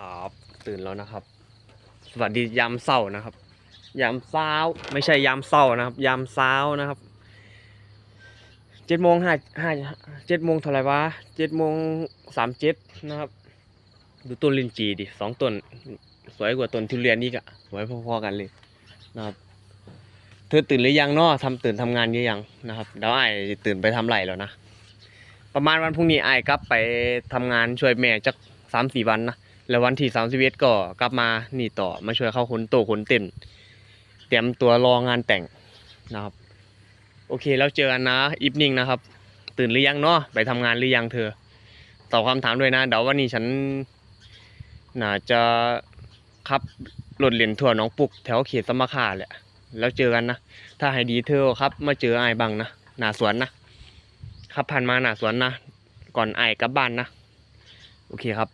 ครับตื่นแล้วนะครับ สวัสดียามเศร้านะครับ ยามเช้าไม่ใช่ยามเศร้านะครับ ยามเช้านะครับเจ็ดโมงห้าห้าเจ็ดโมงเท่าไหร่วะเจ็ดโมงสามเจ็ดนะครับ ดูต้นลินจีดิสองต้นสวยกว่าต้นทุเรียนนี่กะสวยพอๆกันเลยนะครับเธอตื่นหรือยังเนาะทำตื่นทำงานหรือยังนะครับเดี๋ยวไอ้ตื่นไปทำไรแล้วนะประมาณวันพรุ่งนี้ไอ้กลับไปทำงานช่วยแม่จักสามสี่วันนะ แล้ววันที่สามสิบเอ็ดก็กลับมานี่ต่อมาช่วยเข้าขนโตขนเต็นเตรียมตัวรองานแต่งนะครับ โอเคแล้วเจอกันนะอีฟนิ่งนะครับ ตื่นหรือยังเนาะไปทำงานหรือยังเธอตอบคำถามด้วยนะเดี๋ยววันนี้ฉันน่าจะขับรถเลียนทั่วน้องปุกแถวเขตสมคาแหละแล้วเจอกันนะ ถ้าให้ดีเธอครับ มาเจอไอ้บังนะหน้าสวนนะขับผ่านมาหน้าสวนนะ ก่อนไอ้กลับบ้านนะ โอเคครับ